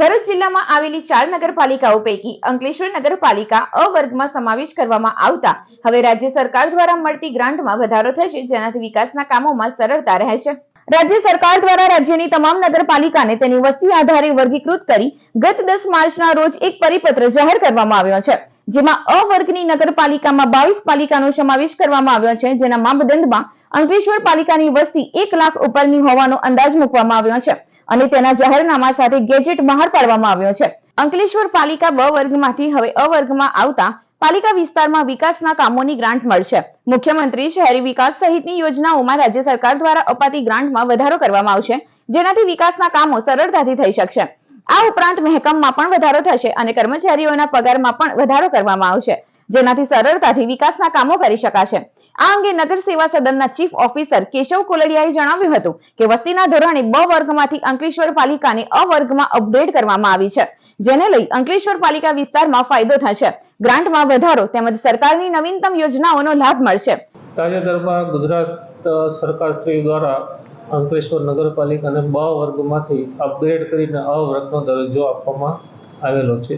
ભરૂચ જિલ્લામાં આવેલી ચાર નગરપાલિકાઓ પૈકી અંકલેશ્વર નગરપાલિકા અ વર્ગમાં સમાવેશ કરવામાં આવતા હવે રાજ્ય સરકાર દ્વારા મળતી ગ્રાન્ટમાં વધારો થશે, જેનાથી વિકાસના કામોમાં સરળતા રહેશે. રાજ્ય સરકાર દ્વારા રાજ્યની તમામ નગરપાલિકાને તેની વસ્તી આધારે વર્ગીકૃત કરી ગત દસ માર્ચના રોજ એક પરિપત્ર જાહેર કરવામાં આવ્યો છે, જેમાં અ વર્ગની નગરપાલિકામાં બાવીસ પાલિકાનો સમાવેશ કરવામાં આવ્યો છે, જેના માપદંડમાં અંકલેશ્વર પાલિકાની વસ્તી એક લાખ ઉપરની હોવાનો અંદાજ મૂકવામાં આવ્યો છે. અને તેના જાહેરનામા સાથે ગેજેટ બહાર પાડવામાં આવ્યો છે. અંકલેશ્વર પાલિકા બ વર્ગમાંથી હવે અ વર્ગમાં આવતા પાલિકા વિસ્તારમાં વિકાસના કામોની ગ્રાન્ટ મળશે. મુખ્યમંત્રી શહેરી વિકાસ સહિતની યોજનાઓમાં રાજ્ય સરકાર દ્વારા અપાતી ગ્રાન્ટમાં વધારો કરવામાં આવશે, જેનાથી વિકાસના કામો સરળતાથી થઈ શકશે. આ ઉપરાંત મહેકમમાં પણ વધારો થશે અને કર્મચારીઓના પગારમાં પણ વધારો કરવામાં આવશે, જેનાથી સરળતાથી વિકાસના કામો કરી શકાશે. આ અંગે નગર સેવા સદનના ચીફ ઓફિસર કેશવ કોલડિયાએ જણાવ્યું હતું કે વસ્તીના ધોરણે બ વર્ગમાંથી અંકલેશ્વર પાલિકાને અ વર્ગમાં અપગ્રેડ કરવામાં આવી છે, જેને લઈ અંકલેશ્વર પાલિકા વિસ્તારમાં ફાયદો થશે. ગ્રાન્ટમાં વધારો તેમજ સરકારની નવીનતમ યોજનાઓનો લાભ મળશે. તાજેતરમાં ગુજરાત સરકાર શ્રી દ્વારા અંકલેશ્વર નગરપાલિકાને બ વર્ગમાંથી અપગ્રેડ કરીને અ વર્ગનો દરજ્જો આપવામાં આવેલો છે.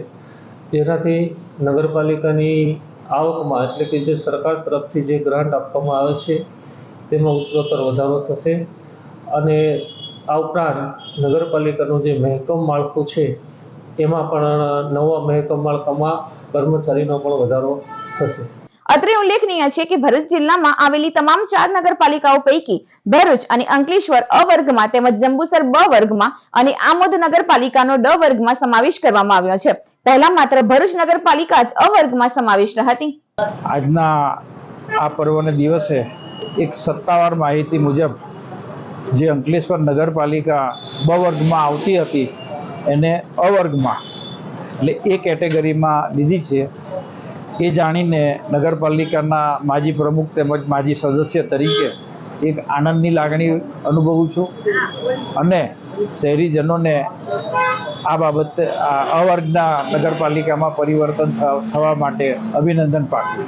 જેનાથી નગરપાલિકાની આવકમાં એટલે કે જે સરકાર તરફથી જે ગ્રાન્ટ આપવામાં આવે છે, તેમાં ઉત્તરોત્તર વધારો થશે. અને આ ઉપરાંત નગરપાલિકાનું જે મહેકમ માળખું છે, એમાં પણ નવા મહેકમ માળખામાં કર્મચારીનો પણ વધારો થશે. અત્રે ઉલ્લેખનીય છે કે ભરૂચ જિલ્લામાં આવેલી તમામ ચાર નગરપાલિકાઓ પૈકી ભરૂચ અને અંકલેશ્વર અ વર્ગમાં તેમજ જંબુસર બ વર્ગમાં અને આમોદ નગરપાલિકાનો ડ વર્ગમાં સમાવેશ કરવામાં આવ્યો છે. પહેલા માત્ર ભરૂચ નગરપાલિકા જ અ વર્ગમાં સમાવિષ્ટ હતી. આજના આ પર્વને દિવસે એક સત્તાવાર માહિતી મુજબ જે અંકલેશ્વર નગરપાલિકા બ વર્ગમાં આવતી હતી, એને અ વર્ગમાં, એટલે એ કેટેગરીમાં લીધી છે. એ જાણીને નગરપાલિકાના માજી પ્રમુખ તેમજ માજી સદસ્ય તરીકે એક આનંદની લાગણી અનુભવું છું. અને શહેરીજનોને આ બાબતે આ અ વર્ગના નગરપાલિકામાં પરિવર્તન થવા માટે અભિનંદન પાઠવું